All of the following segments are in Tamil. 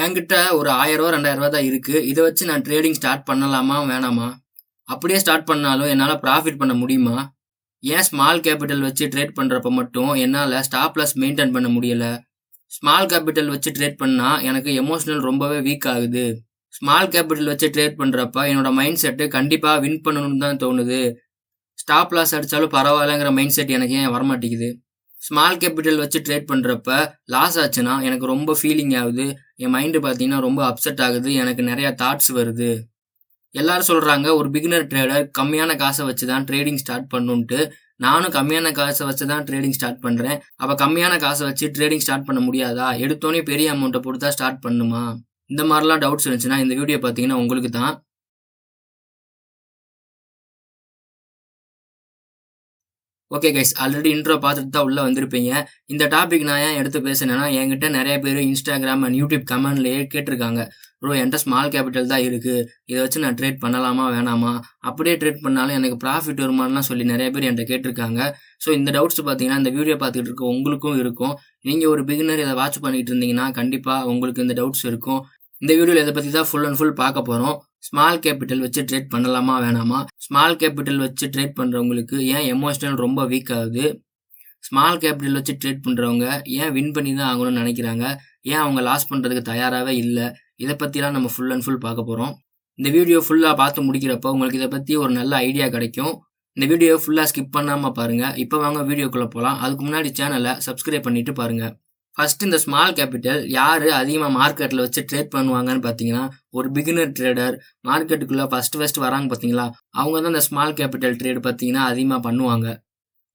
என்கிட்ட ஒரு ஆயிரம் ரூபா ரெண்டாயிரம் ரூபா தான் இருக்கு. இதை வச்சு நான் ட்ரேடிங் ஸ்டார்ட் பண்ணலாமா வேணாமா? அப்படியே ஸ்டார்ட் பண்ணாலும் என்னால் ப்ராஃபிட் பண்ண முடியுமா? ஏன் ஸ்மால் கேபிட்டல் வச்சு ட்ரேட் பண்ணுறப்ப மட்டும் என்னால் ஸ்டாப் லாஸ் மெயின்டைன் பண்ண முடியல? ஸ்மால் கேபிட்டல் வச்சு ட்ரேட் பண்ணால் எனக்கு எமோஷனல் ரொம்பவே வீக் ஆகுது. ஸ்மால் கேபிட்டல் வச்சு ட்ரேட் பண்ணுறப்ப என்னோட மைண்ட் செட்டு கண்டிப்பாக வின் பண்ணணும்னு தான் தோணுது. ஸ்டாப் லாஸ் அடித்தாலும் பரவாயில்லங்கிற மைண்ட் செட் எனக்கு ஏன் வரமாட்டேங்குது? ஸ்மால் கேபிட்டல் வச்சு ட்ரேட் பண்ணுறப்ப லாஸ் ஆச்சுன்னா எனக்கு ரொம்ப ஃபீலிங் ஆகுது. என் மைண்டு பார்த்தீங்கன்னா ரொம்ப அப்செட் ஆகுது. எனக்கு நிறையா தாட்ஸ் வருது. எல்லாரும் சொல்கிறாங்க ஒரு பிகினர் ட்ரேடர் கம்மியான காசை வச்சு தான் ட்ரேடிங் ஸ்டார்ட் பண்ணுன்ட்டு. நானும் கம்மியான காசை வச்சு தான் ட்ரேடிங் ஸ்டார்ட் பண்ணுறேன் அப்போ கம்மியான காசை வச்சு ட்ரேடிங் ஸ்டார்ட் பண்ண முடியாதா? எடுத்தோன்னே பெரிய அமௌண்ட்டை போட்டு தான் ஸ்டார்ட் பண்ணுமா? இந்த மாதிரிலாம் டவுட்ஸ் இருந்துச்சுன்னா இந்த வீடியோ பார்த்தீங்கன்னா உங்களுக்கு தான் ஓகே கைஸ் ஆல்ரெடி இன்ட்ரோ பார்த்துட்டு தான் உள்ளே வந்திருப்பீங்க. இந்த டாபிக் நான் ஏன் எடுத்து பேசுனேன்னா என்கிட்ட நிறைய பேர் இன்ஸ்டாகிராம் அண்ட் யூடியூப் கமெண்ட்லேயே கேட்டிருக்காங்க. ப்ரோ என்கிட்ட ஸ்மால் கேபிட்டல் தான் இருக்குது இதை வச்சு நான் ட்ரேட் பண்ணலாமா வேணாமா? அப்படியே ட்ரேட் பண்ணாலும் எனக்கு ப்ராஃபிட் வருமானலாம் சொல்லி நிறைய பேர் என்கிட்ட கேட்டிருக்காங்க. ஸோ இந்த டவுட்ஸ் பார்த்தீங்கன்னா இந்த வீடியோ பார்த்துக்கிட்டு இருக்க உங்களுக்கும் இருக்கும். நீங்கள் ஒரு பிகினர் இதை வாட்ச் பண்ணிட்டு இருந்தீங்கன்னா கண்டிப்பாக உங்களுக்கு இந்த டவுட்ஸ் இருக்கும். இந்த வீடியோவில் இதை பற்றி தான் ஃபுல் அண்ட் ஃபுல் பார்க்க போகிறோம் ஸ்மால் கேபிட்டல் வச்சு ட்ரேட் பண்ணலாமா வேணாமா? ஸ்மால் கேபிட்டல் வச்சு ட்ரேட் பண்ணுறவங்களுக்கு ஏன் எமோஷனல் ரொம்ப வீக் ஆகுது? ஸ்மால் கேபிட்டல் வச்சு ட்ரேட் பண்ணுறவங்க ஏன் வின் பண்ணி தான் ஆகணும்னு நினைக்கிறாங்க? ஏன் அவங்க லாஸ் பண்ணுறதுக்கு தயாராகவே இல்லை? இதை பற்றிலாம் நம்ம ஃபுல் அண்ட் ஃபுல் பார்க்க போகிறோம் இந்த வீடியோ ஃபுல்லாக பார்த்து முடிக்கிறப்போ உங்களுக்கு இதை பற்றி ஒரு நல்ல ஐடியா கிடைக்கும். இந்த வீடியோ ஃபுல்லாக ஸ்கிப் பண்ணாமல் பாருங்கள் இப்போ வாங்க வீடியோக்குள்ளே போகலாம் அதுக்கு முன்னாடி சேனலை சப்ஸ்கிரைப் பண்ணிவிட்டு பாருங்கள் ஃபர்ஸ்ட் இந்த ஸ்மால் கேபிட்டல் யார் அதிகமாக மார்க்கெட்டில் வச்சு ட்ரேட் பண்ணுவாங்கன்னு பார்த்தீங்கன்னா ஒரு பிகினர் ட்ரேடர் மார்க்கெட்டுக்குள்ளே ஃபஸ்ட்டு ஃபஸ்ட் வராங்க பார்த்தீங்களா அவங்க தான் இந்த ஸ்மால் கேபிட்டல் ட்ரேட் பார்த்தீங்கன்னா அதிகமாக பண்ணுவாங்க.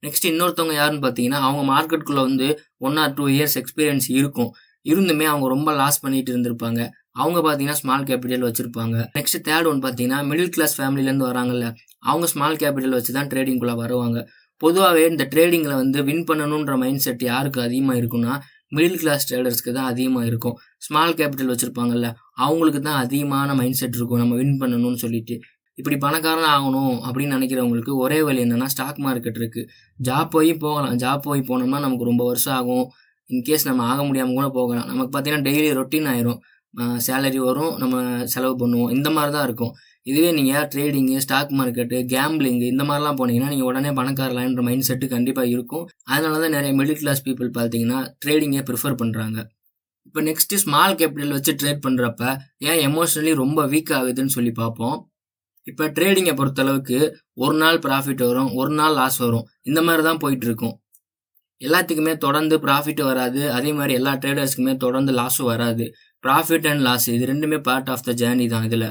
நெக்ஸ்ட் இன்னொருத்தவங்க யாருன்னு பார்த்தீங்கன்னா அவங்க மார்க்கெட்டுக்குள்ளே வந்து one or two years experience இருக்கும். இருந்துமே அவங்க ரொம்ப லாஸ் பண்ணிட்டு இருந்திருப்பாங்க. அவங்க பார்த்தீங்கன்னா ஸ்மால் கேபிட்டல் வச்சுருப்பாங்க. நெக்ஸ்ட் தேர்ட் ஒன் பார்த்தீங்கன்னா மிடில் கிளாஸ் ஃபேமிலியிலேருந்து வராங்கல்ல அவங்க ஸ்மால் கேபிட்டல் வச்சு தான் ட்ரேடிங்குள்ளே வருவாங்க. பொதுவாகவே இந்த ட்ரேடிங்கில் வந்து வின் பண்ணணுன்ற மைண்ட் செட் யாருக்கு அதிகமாக இருக்குன்னா மிடில் கிளாஸ் ட்ரேடர்ஸ்க்கு தான் அதிகமாக இருக்கும். ஸ்மால் கேபிட்டல் வச்சுருப்பாங்கல்ல அவங்களுக்கு தான் அதிகமான மைண்ட் செட் இருக்கும். நம்ம வின் பண்ணணும்னு சொல்லிட்டு. இப்படி பணக்காரன் ஆகணும் அப்படின்னு நினைக்கிறவங்களுக்கு ஒரே வழி என்னென்னா ஸ்டாக் மார்க்கெட் இருக்குது ஜாப் போய் போகலாம். ஜாப் போய் போனோம்னா நமக்கு ரொம்ப வருஷம் ஆகும். இன்கேஸ் நம்ம ஆக முடியாமல் கூட போகலாம். நமக்கு பார்த்தீங்கன்னா டெய்லி ரொட்டீன் ஆயிரும். சேலரி வரும். நம்ம செலவு பண்ணுவோம். இந்த மாதிரி தான் இருக்கும். இதுவே நீங்கள் ட்ரேடிங்கு ஸ்டாக் மார்க்கெட்டு கேம்பிளிங்கு இந்த மாதிரிலாம் போனீங்கன்னா நீங்கள் உடனே பணக்காரலான்ற மைண்ட் செட்டு கண்டிப்பாக இருக்கும். அதனால தான் நிறைய மிடில் கிளாஸ் பீப்புள் பார்த்தீங்கன்னா ட்ரேடிங்கே ப்ரிஃபர் பண்ணுறாங்க இப்போ நெக்ஸ்ட்டு ஸ்மால் கேபிட்டல் வச்சு ட்ரேட் பண்ணுறப்ப ஏன் எமோஷ்னலி ரொம்ப வீக் ஆகுதுன்னு சொல்லி பார்ப்போம். இப்போ ட்ரேடிங்கை பொறுத்தளவுக்கு ஒரு நாள் ப்ராஃபிட் வரும் ஒரு நாள் லாஸ் வரும். இந்த மாதிரி தான் போயிட்டு இருக்கும் எல்லாத்துக்குமே தொடர்ந்து ப்ராஃபிட் வராது. அதே மாதிரி எல்லா ட்ரேடர்ஸ்க்குமே தொடர்ந்து லாஸும் வராது. ப்ராஃபிட் அண்ட் லாஸ் இது ரெண்டுமே பார்ட் ஆஃப் த ஜேர்னி தான் இதில்.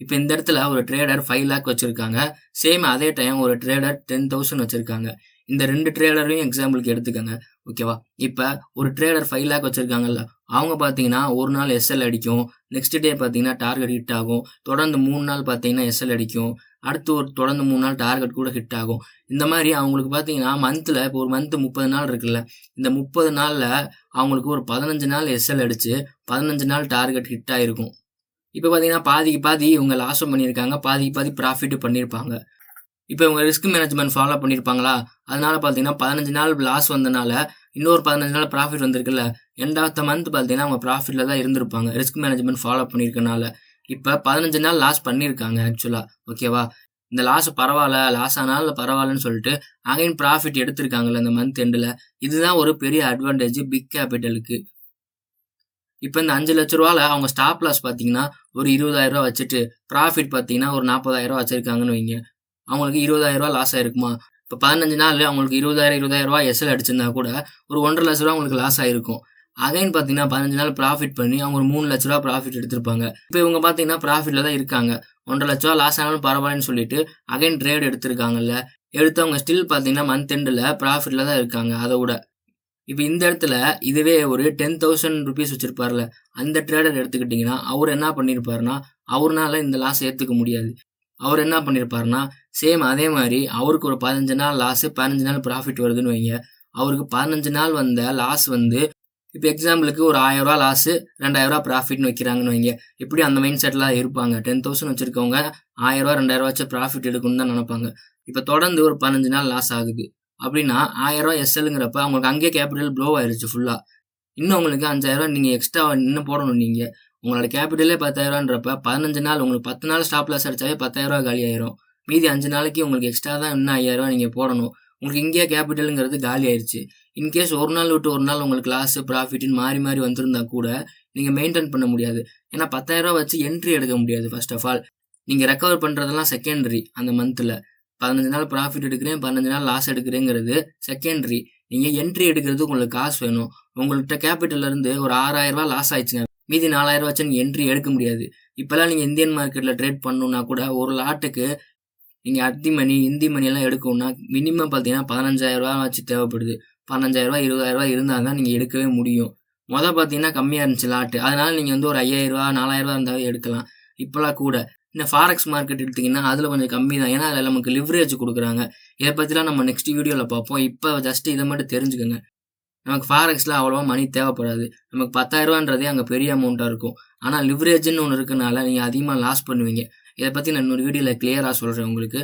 இப்போ இந்த இடத்துல ஒரு ட்ரேடர் ஃபைவ் லேக் வச்சுருக்காங்க. சேம் அதே டைம் ஒரு ட்ரேடர் டென் தௌசண்ட் வச்சுருக்காங்க. இந்த ரெண்டு ட்ரேடரையும் எக்ஸாம்பிளுக்கு எடுத்துக்கோங்க. ஓகேவா இப்போ ஒரு ட்ரேடர் ஃபைவ் லேக் வச்சுருக்காங்கல்ல அவங்க பார்த்தீங்கன்னா ஒரு நாள் எஸ்எல் அடிக்கும். நெக்ஸ்ட் டே பார்த்தீங்கன்னா டார்கெட் ஹிட் ஆகும். தொடர்ந்து மூணு நாள் பார்த்தீங்கன்னா எஸ்எல் அடிக்கும். அடுத்து ஒரு தொடர்ந்து மூணு நாள் டார்கெட் கூட ஹிட் ஆகும். இந்த மாதிரி அவங்களுக்கு பார்த்தீங்கன்னா மந்தில் இப்போ ஒரு மந்த்து முப்பது நாள் இருக்குல்ல இந்த முப்பது நாளில் அவங்களுக்கு ஒரு பதினஞ்சு நாள் எஸ்எல் அடித்து பதினஞ்சு நாள் டார்கெட் ஹிட் ஆகிருக்கும் இப்போ பார்த்தீங்கன்னா பாதிக்கு பாதி இவங்க லாஸும் பண்ணியிருக்காங்க பாதிக்கு பாதி ப்ராஃபிட்டும் பண்ணியிருப்பாங்க. இப்போ இவங்க ரிஸ்க் மேனேஜ்மெண்ட் ஃபாலோ பண்ணியிருப்பாங்களா? அதனால பார்த்தீங்கன்னா பதினஞ்சு நாள் லாஸ் வந்தனால இன்னொரு பதினஞ்சு நாள் ப்ராஃபிட் வந்திருக்குல்ல எண்ட் ஆஃப் த மந்த் பார்த்தீங்கன்னா அவங்க ப்ராஃபிட்டில் தான் இருந்திருப்பாங்க ரிஸ்க் மேனேஜ்மெண்ட் ஃபாலோ பண்ணியிருக்கனால. இப்போ பதினஞ்சு நாள் லாஸ் பண்ணியிருக்காங்க ஆக்சுவலாக ஓகேவா இந்த லாஸ் பரவாயில்ல லாஸ் ஆனாலும் பரவாயில்லன்னு சொல்லிட்டு அகைன் ப்ராஃபிட் எடுத்திருக்காங்கல்ல இந்த மந்த் எண்டில் இதுதான் ஒரு பெரிய அட்வான்டேஜ் பிக் கேபிட்டலுக்கு இப்போ இந்த அஞ்சு லட்ச ரூபாவில் அவங்க ஸ்டாப் லாஸ் பார்த்தீங்கன்னா ஒரு இருபதாயிரம் ரூபா வச்சுட்டு ப்ராஃபிட் பார்த்தீங்கன்னா ஒரு நாற்பதாயிரம் ரூபா வச்சிருக்காங்கன்னு வைங்க. அவங்களுக்கு இருபதாயிரம் ரூபா லாஸ் ஆயிருக்குமா? இப்போ பதினஞ்சு நாள் அவங்களுக்கு இருபதாயிரம் இருபதாயிரம் ரூபா எஸ்எல் அடிச்சிருந்தா கூட ஒரு ஒன்றரை லட்ச ரூபா அவங்களுக்கு லாஸ் ஆயிருக்கும். அகைன் பார்த்தீங்கன்னா பதினஞ்சு நாள் ப்ராஃபிட் பண்ணி அவங்க ஒரு மூணு லட்ச ரூபா ப்ராஃபிட் எடுத்திருப்பாங்க. இப்போ இவங்க பார்த்தீங்கன்னா ப்ராஃபிட்டில் தான் இருக்காங்க. ஒன்றரை லட்ச ரூபா லாஸ் ஆனாலும் பரவாயில்லன்னு சொல்லிட்டு அகைன் ட்ரேட் எடுத்திருக்காங்கல்ல. எடுத்தவங்க ஸ்டில் பார்த்தீங்கன்னா மந்த் எண்டில் ப்ராஃபிட்டில் தான் இருக்காங்க அதை விட. இப்போ இந்த இடத்துல இதுவே ஒரு டென் தௌசண்ட் ருபீஸ் வச்சுருப்பார்ல அந்த ட்ரேடர் எடுத்துக்கிட்டிங்கன்னா அவர் என்ன பண்ணியிருப்பாருன்னா அவர்னால இந்த லாஸ் ஏற்றுக்க முடியாது. அவர் என்ன பண்ணியிருப்பாருன்னா சேம் அதே மாதிரி அவருக்கு ஒரு பதினஞ்சு நாள் லாஸு பதினஞ்சு நாள் ப்ராஃபிட் வருதுன்னு வைங்க. அவருக்கு பதினஞ்சு நாள் வந்த லாஸ் வந்து இப்போ எக்ஸாம்பிளுக்கு ஒரு ஆயிரரூவா லாஸு ரெண்டாயிரரூவா ப்ராஃபிட்னு வைக்கிறாங்கன்னு வைங்க. எப்படி அந்த மைண்ட் செட்டெலாம் இருப்பாங்க? டென் தௌசண்ட் வச்சுருக்கவங்க ஆயிரரூவா ரெண்டாயிரரூவா வச்சு ப்ராஃபிட் எடுக்கணும்னு தான் நினைப்பாங்க. இப்போ தொடர்ந்து ஒரு பதினஞ்சு நாள் லாஸ் ஆகுது. அப்படின்னா ஆயிரரூவா எஸ்எல்ங்கிறப்ப அவங்களுக்கு அங்கேயே கேபிட்டல் ப்ளோ ஆயிருச்சு ஃபுல்லாக இன்னும் உங்களுக்கு அஞ்சாயிரரூவா நீங்கள் எக்ஸ்ட்ரா இன்னும் போடணும் நீங்கள் உங்களோட கேபிட்டலே பத்தாயிரரூவான்றப்ப பதினஞ்சு நாள் உங்களுக்கு பத்து நாள் ஸ்டாப் லாஸ் அடிச்சாவே பத்தாயிரரூவா காலி ஆயிரும். மீதி அஞ்சு நாளைக்கு உங்களுக்கு எக்ஸ்ட்ரா தான் இன்னும் ஐயாயிரரூவா நீங்கள் போடணும். உங்களுக்கு இங்கேயே கேபிட்டலுங்கிறது காலி ஆயிடுச்சு இன்கேஸ் ஒரு நாள் விட்டு ஒரு நாள் உங்களுக்கு லாஸ் ப்ராஃபிட்னு மாறி மாறி வந்திருந்தா கூட நீங்கள் மெயின்டைன் பண்ண முடியாது. ஏன்னா பத்தாயிரரூவா வச்சு என்ட்ரி எடுக்க முடியாது ஃபர்ஸ்ட் ஆஃப் ஆல் நீங்கள் ரெக்கவர் பண்ணுறதெல்லாம் செகண்டரி அந்த மந்தில் பதினஞ்சு நாள் ப்ராஃபிட் எடுக்கிறேன் பதினஞ்சு நாள் லாஸ் எடுக்கிறேங்கிறது செகண்டரி நீங்கள் என்ட்ரி எடுக்கிறதுக்கு உங்களுக்கு காசு வேணும். உங்கள்கிட்ட கேபிட்டல்லேருந்து ஒரு ஆறாயிரம் லாஸ் ஆயிடுச்சுங்க. மீதி நாலாயிரம் ரூபா வச்சு நீங்கள் என்ட்ரி எடுக்க முடியாது. இப்போல்லாம் நீங்கள் இந்தியன் மார்க்கெட்டில் ட்ரேட் பண்ணணுன்னா கூட ஒரு லாட்டுக்கு நீங்கள் அத்தி மணி இந்தி மணியெல்லாம் எடுக்கணும்னா மினிமம் பார்த்தீங்கன்னா பதினஞ்சாயிரரூபா வச்சு தேவைப்படுது. பதினஞ்சாயிரம் ரூபா இருபதாயிரம் இருந்தால் தான் நீங்கள் எடுக்கவே முடியும். மொதல் பார்த்தீங்கன்னா கம்மியாக இருந்துச்சு லாட்டு அதனால் நீங்கள் வந்து ஒரு ஐயாயிரம் ரூபா இருந்தாலும் எடுக்கலாம். இப்போலாம் கூட இந்த ஃபாரெக்ஸ் மார்க்கெட் எடுத்திங்கன்னா அதில் கொஞ்சம் கம்மி தான் ஏன்னா அதில் நமக்கு லிவரேஜ் கொடுக்குறாங்க. இதை பற்றிலாம் நம்ம நெக்ஸ்ட் வீடியோவில் பார்ப்போம். இப்போ ஜஸ்ட் இதை மட்டும் தெரிஞ்சுக்கோங்க. நமக்கு ஃபாரெக்ஸில் அவ்வளோவா மணி தேவைப்படாது. நமக்கு பத்தாயிரரூவான்றதே அங்கே பெரிய அமௌண்ட்டாக இருக்கும். ஆனால் லிவரேஜ்னு ஒன்று இருக்கனால நீங்கள் அதிகமாக லாஸ் பண்ணுவீங்க. இதை பற்றி நான் இன்னொரு வீடியோவில் கிளியராக சொல்கிறேன் உங்களுக்கு.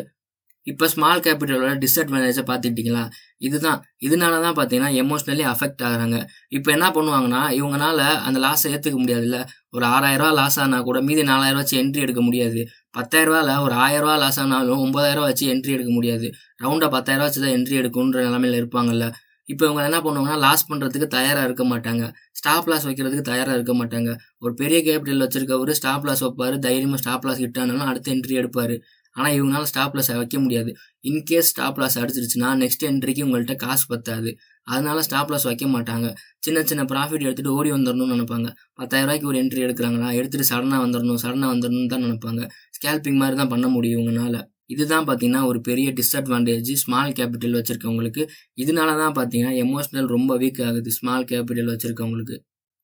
இப்போ ஸ்மால் கேபிட்டலோட டிஸ்அட்வான்டேஜை பார்த்துட்டிங்களா இதுதான். இதனால தான் பார்த்தீங்கன்னா எமோஷ்னலி அஃபெக்ட் ஆகுறாங்க. இப்போ என்ன பண்ணுவாங்கன்னா இவங்கனால அந்த லாஸை ஏற்றுக்க முடியாதுல்ல. ஒரு ஆறாயிரரூவா லாஸ் ஆனால் கூட மீதி நாலாயிரம் வச்சு என்ட்ரி எடுக்க முடியாது. பத்தாயிரரூவாவில் ஒரு ஆயிரரூவா லாஸ் ஆனாலும் ஒம்பதாயிரரூவா வச்சு என்ட்ரி எடுக்க முடியாது. ரவுண்டாக பத்தாயிரரூவா வச்சு தான் என்ட்ரி எடுக்கணுன்ற நிலமையில இருப்பாங்கல்ல. இப்போ இவங்க என்ன பண்ணுவாங்கன்னா லாஸ் பண்ணுறதுக்கு தயாராக இருக்க மாட்டாங்க. ஸ்டாப் லாஸ் வைக்கிறதுக்கு தயாராக இருக்க மாட்டாங்க. ஒரு பெரிய கேபிட்டல் வச்சிருக்கவர் ஸ்டாப் லாஸ் வைப்பார். தைரியமாக ஸ்டாப் லாஸ் ஹிட்டானாலும் அடுத்த என்ட்ரி எடுப்பார். ஆனால் இவங்களால ஸ்டாப் லாஸ் வைக்க முடியாது. இன்கேஸ் ஸ்டாப் லாஸ் அடிச்சிருச்சுன்னா நெக்ஸ்ட் என்ட்ரிக்கு உங்கள்கிட்ட காசு பத்தாது. அதனால ஸ்டாப் லாஸ் வைக்க மாட்டாங்க. சின்ன சின்ன ப்ராஃபிட் எடுத்துகிட்டு ஓடி வந்துடணும்னு நினைப்பாங்க. பத்தாயிரம் ரூபாய்க்கு ஒரு என்ட்ரி எடுக்கிறாங்களா? எடுத்துகிட்டு சடனாக வந்துடணும் சடனாக வந்துடணும்னு தான் நினைப்பாங்க. ஸ்கேல்பிங் மாதிரி தான் பண்ண முடியும் இவங்கனால. இதுதான் பார்த்தீங்கன்னா ஒரு பெரிய டிஸ்அட்வான்டேஜ் ஸ்மால் கேபிட்டல் வச்சுருக்கவங்களுக்கு. இதனால தான் பார்த்தீங்கன்னா எமோஷனல் ரொம்ப வீக் ஆகுது ஸ்மால் கேபிட்டல் வச்சுருக்கவங்களுக்கு.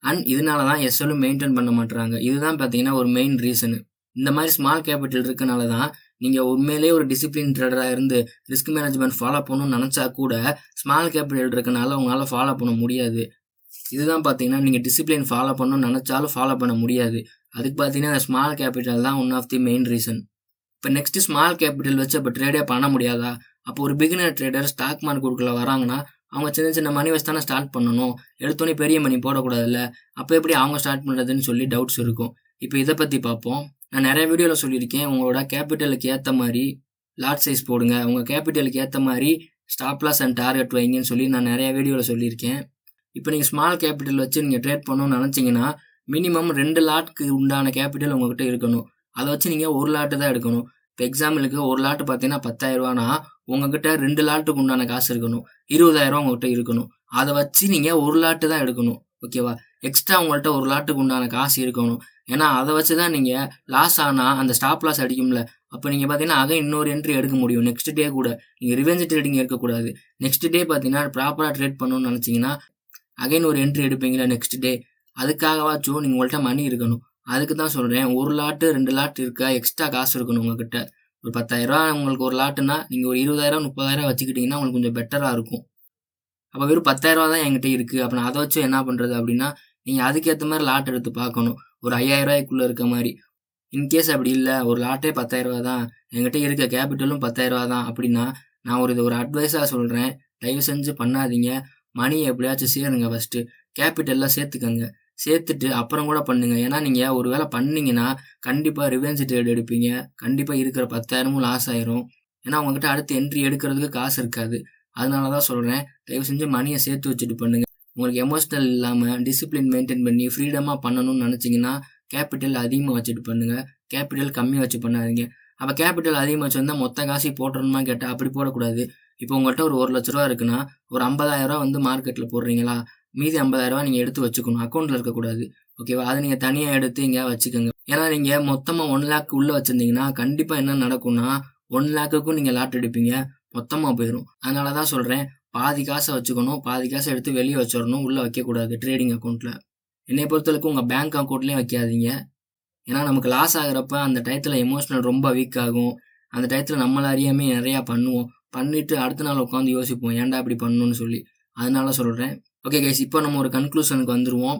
அண்ட் இதனால தான் எஸ்எலும் மெயின்டைன் பண்ண மாட்டுறாங்க இதுதான் பார்த்தீங்கன்னா ஒரு மெயின் ரீசனு இந்த மாதிரி ஸ்மால் கேபிட்டல் இருக்கனால தான் நீங்கள் உண்மையிலேயே ஒரு டிசிப்ளின் ட்ரேடராக இருந்து ரிஸ்க் மேனேஜ்மெண்ட் ஃபாலோ பண்ணணும்னு நினச்சா கூட ஸ்மால் கேபிட்டல் இருக்கனால உங்களால் ஃபாலோ பண்ண முடியாது. இதுதான் பார்த்தீங்கன்னா நீங்கள் டிசிப்ளின் ஃபாலோ பண்ணணும்னு நினச்சாலும் ஃபாலோ பண்ண முடியாது. அதுக்கு பார்த்தீங்கன்னா அந்த ஸ்மால் கேபிட்டல் தான் one of the main reason இப்போ நெக்ஸ்ட்டு ஸ்மால் கேபிட்டல் வச்சு இப்போ ட்ரேடே பண்ண முடியாதா? அப்போ ஒரு பிகினர் ட்ரேடர் ஸ்டாக் மார்க்கெட்டுக்குள்ளே வராங்கன்னா அவங்க சின்ன சின்ன மணி வச்சு தானே ஸ்டார்ட் பண்ணணும். எடுத்தோன்னே பெரிய மணி போடக்கூடாதுல்ல. அப்போ எப்படி அவங்க ஸ்டார்ட் பண்ணுறதுன்னு சொல்லி டவுட்ஸ் இருக்கும். இப்போ இதை பற்றி பார்ப்போம் நான் நிறைய வீடியோவில் சொல்லியிருக்கேன். உங்களோட கேபிட்டலுக்கு ஏற்ற மாதிரி லாட் சைஸ் போடுங்க. உங்கள் கேபிட்டலுக்கு ஏற்ற மாதிரி ஸ்டாப்லாஸ் அண்ட் டார்கெட் வைங்கன்னு சொல்லி நான் நிறைய வீடியோவில் சொல்லியிருக்கேன். இப்போ நீங்கள் ஸ்மால் கேபிட்டல் வச்சு நீங்கள் ட்ரேட் பண்ணணும்னு நினச்சிங்கன்னா மினிமம் ரெண்டு லாட்டுக்கு உண்டான கேபிட்டல் உங்ககிட்ட இருக்கணும். அதை வச்சு நீங்கள் ஒரு லாட்டு தான் எடுக்கணும். இப்போ எக்ஸாம்பிளுக்கு ஒரு லாட்டு பார்த்தீங்கன்னா பத்தாயிரரூவானா உங்ககிட்ட ரெண்டு லாட்டுக்கு உண்டான காசு இருக்கணும். இருபதாயிரரூவா உங்ககிட்ட இருக்கணும். அதை வச்சு நீங்கள் ஒரு லாட்டு தான் எடுக்கணும். ஓகேவா எக்ஸ்ட்ரா உங்கள்கிட்ட ஒரு லாட்டுக்கு உண்டான காசு இருக்கணும். ஏன்னா அதை வச்சு தான் நீங்கள் லாஸ் ஆனால் அந்த ஸ்டாப் லாஸ் அடிக்கும்ல. அப்போ நீங்கள் பார்த்தீங்கன்னா அகை இன்னொரு என்ட்ரி எடுக்க முடியும். நெக்ஸ்ட் டே கூட. நீங்கள் ரிவெஞ்ச் ட்ரேடிங் எடுக்கக்கூடாது. நெக்ஸ்ட் டே பார்த்தீங்கன்னா ப்ராப்பராக ட்ரேட் பண்ணணும்னு நினச்சிங்கன்னா அகைன் ஒரு என்ட்ரி எடுப்பீங்களா நெக்ஸ்ட் டே அதுக்காகவாச்சும் நீங்கள் உங்கள்கிட்ட மணி இருக்கணும். அதுக்கு தான் சொல்கிறேன் ஒரு லாட்டு ரெண்டு லாட் இருக்கா? எக்ஸ்ட்ரா காசு இருக்கணும் உங்ககிட்ட. ஒரு பத்தாயிரரூவா உங்களுக்கு ஒரு லாட்டுனா நீங்கள் ஒரு இருபதாயிரம் முப்பதாயிரம் வச்சுக்கிட்டிங்கன்னா உங்களுக்கு கொஞ்சம் பெட்டராக இருக்கும். அப்போ வெறும் பத்தாயிரரூவா தான் என்கிட்ட இருக்குது அப்போ நான் அதை வச்சு என்ன பண்ணுறது அப்படின்னா நீங்கள் அதுக்கேற்ற மாதிரி லாட் எடுத்து பார்க்கணும். ஒரு ஐயாயிரம் ரூபாய்க்குள்ளே இருக்க மாதிரி. இன்கேஸ் அப்படி இல்லை ஒரு லாட்டே பத்தாயிரரூபா தான். என்கிட்ட இருக்க கேபிட்டலும் பத்தாயிரரூபா தான். அப்படின்னா நான் ஒரு இது ஒரு அட்வைஸாக சொல்கிறேன் தயவு செஞ்சு பண்ணாதீங்க. மணியை எப்படியாச்சும் சேருங்க ஃபஸ்ட்டு கேபிட்டல்லாம் சேர்த்துக்கங்க. சேர்த்துட்டு அப்புறம் கூட பண்ணுங்க. ஏன்னா நீங்கள் ஒரு வேளை பண்ணீங்கன்னா கண்டிப்பாக ரிவென்ஸ் ட்ரேட் எடுப்பீங்க. கண்டிப்பாக இருக்கிற பத்தாயிரமும் லாஸ் ஆயிரும். ஏன்னா உங்ககிட்ட அடுத்து என்ட்ரி எடுக்கிறதுக்கு காசு இருக்காது. அதனால தான் சொல்கிறேன் தயவு செஞ்சு மணியை சேர்த்து வச்சுட்டு பண்ணுங்கள் உங்களுக்கு எமோஷ்னல் இல்லாமல் டிசிப்ளின் மெயின்டைன் பண்ணி ஃப்ரீடமாக பண்ணணும்னு நினச்சிங்கன்னா கேபிட்டல் அதிகமாக வச்சுட்டு பண்ணுங்கள் கேபிட்டல் கம்மியாக வச்சு பண்ணாதீங்க. அப்போ கேபிட்டல் அதிகமாக வச்சுருந்தா மொத்த காசு போட்டுறணுமா கேட்டால் அப்படி போடக்கூடாது. இப்போ உங்கள்கிட்ட ஒரு ஒரு லட்ச ரூபா இருக்குன்னா ஒரு ஐம்பதாயிரரூவா வந்து மார்க்கெட்டில் போடுறீங்களா? மீதி ஐம்பதாயிரரூவா நீங்கள் எடுத்து வச்சுக்கணும். அக்கௌண்ட்டில் இருக்கக்கூடாது. ஓகேவா அதை நீங்கள் தனியாக எடுத்து இங்கே வச்சுக்கோங்க. ஏன்னா நீங்கள் மொத்தமாக ஒன் லேக் உள்ளே வச்சுருந்தீங்கன்னா கண்டிப்பாக என்ன நடக்கும்னா ஒன் லேக்குக்கும் நீங்கள் லாட் எடுப்பீங்க மொத்தமாக போயிடும் அதனால தான் சொல்கிறேன் பாதி காசை வச்சுக்கணும் பாதி காசை எடுத்து வெளியே வச்சிடணும் உள்ளே வைக்கக்கூடாது ட்ரேடிங் அக்கௌண்ட்டில் என்னை பொறுத்தளவுக்கு உங்கள் பேங்க் அக்கௌண்ட்லேயும் வைக்காதீங்க. ஏன்னா நமக்கு லாஸ் ஆகிறப்ப அந்த டயத்தில் எமோஷனல் ரொம்ப வீக் ஆகும். அந்த டயத்தில் நம்மள அறியாமே நிறையா பண்ணுவோம். பண்ணிவிட்டு அடுத்த நாள் உட்காந்து யோசிப்போம் ஏன்டா இப்படி பண்ணணும்னு சொல்லி. அதனால சொல்கிறேன் ஓகே கைஸ் இப்போ நம்ம ஒரு கன்க்ளூஷனுக்கு வந்துடுவோம்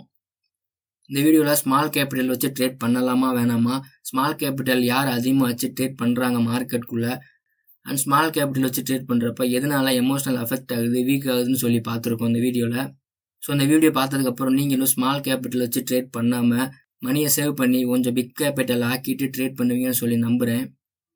இந்த வீடியோவில் ஸ்மால் கேபிட்டல் வச்சு ட்ரேட் பண்ணலாமா வேணாமா? ஸ்மால் கேபிட்டல் யார் அதிகமாக வச்சு ட்ரேட் பண்ணுறாங்க மார்க்கெட்டுக்குள்ளே அண்ட் ஸ்மால் கேபிட்டல் வச்சு ட்ரேட் பண்ணுறப்ப எதனால் எமோஷனல் அஃபெக்ட் ஆகுது வீக் ஆகுதுன்னு சொல்லி பார்த்துருக்கோம் இந்த வீடியோவில் ஸோ இந்த வீடியோ பார்த்ததுக்கப்புறம் நீங்களும் ஸ்மால் கேபிட்டல் வச்சு ட்ரேட் பண்ணாமல் மணியை சேவ் பண்ணி கொஞ்சம் பிக் கேபிட்டல் ஆக்கிட்டு ட்ரேட் பண்ணுவீங்கன்னு சொல்லி நம்புகிறேன்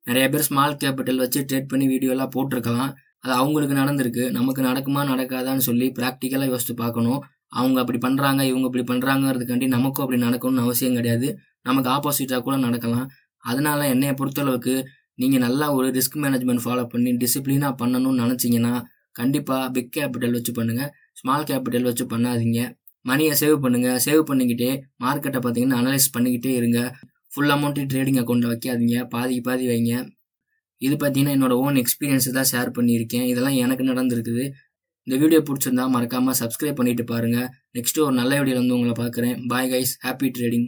நிறைய பேர் ஸ்மால் கேபிட்டல் வச்சு ட்ரேட் பண்ணி வீடியோலாம் போட்டிருக்கலாம். அது அவங்களுக்கு நடந்திருக்கு. நமக்கு நடக்குமா நடக்காதான்னு சொல்லி ப்ராக்டிக்கலாக யோசித்து பார்க்கணும். அவங்க அப்படி பண்ணுறாங்க இவங்க இப்படி பண்ணுறாங்கிறதுக்காண்டி நமக்கும் அப்படி நடக்கணும்னு அவசியம் கிடையாது. நமக்கு ஆப்போசிட்டாக கூட நடக்கலாம். அதனால என்னைய பொறுத்தளவுக்கு நீங்கள் நல்லா ஒரு ரிஸ்க் மேனேஜ்மெண்ட் ஃபாலோ பண்ணி டிசிப்ளினாக பண்ணணும்னு நினச்சிங்கன்னா கண்டிப்பாக பிக் கேபிட்டல் வச்சு பண்ணுங்கள் ஸ்மால் கேபிட்டல் வச்சு பண்ணாதீங்க. மணியை சேவ் பண்ணுங்கள் சேவ் பண்ணிக்கிட்டே மார்க்கெட்டை பார்த்தீங்கன்னா அனலைஸ் பண்ணிக்கிட்டே இருங்க. ஃபுல் அமௌண்ட்டு ட்ரேடிங் அக்கௌண்ட்டில் வைக்காதீங்க. பாதி பாதி வைங்க. இது பார்த்தீங்கன்னா என்னோட ஓன் எக்ஸ்பீரியன்ஸை தான் ஷேர் பண்ணியிருக்கேன். இதெல்லாம் எனக்கு நடந்திருக்குது. இந்த வீடியோ பிடிச்சிருந்தா மறக்காமல் சப்ஸ்கிரைப் பண்ணிட்டு பாருங்கள் நெக்ஸ்ட்டு ஒரு நல்ல வீடியோவில் வந்து உங்களை பார்க்குறேன். Bye guys happy trading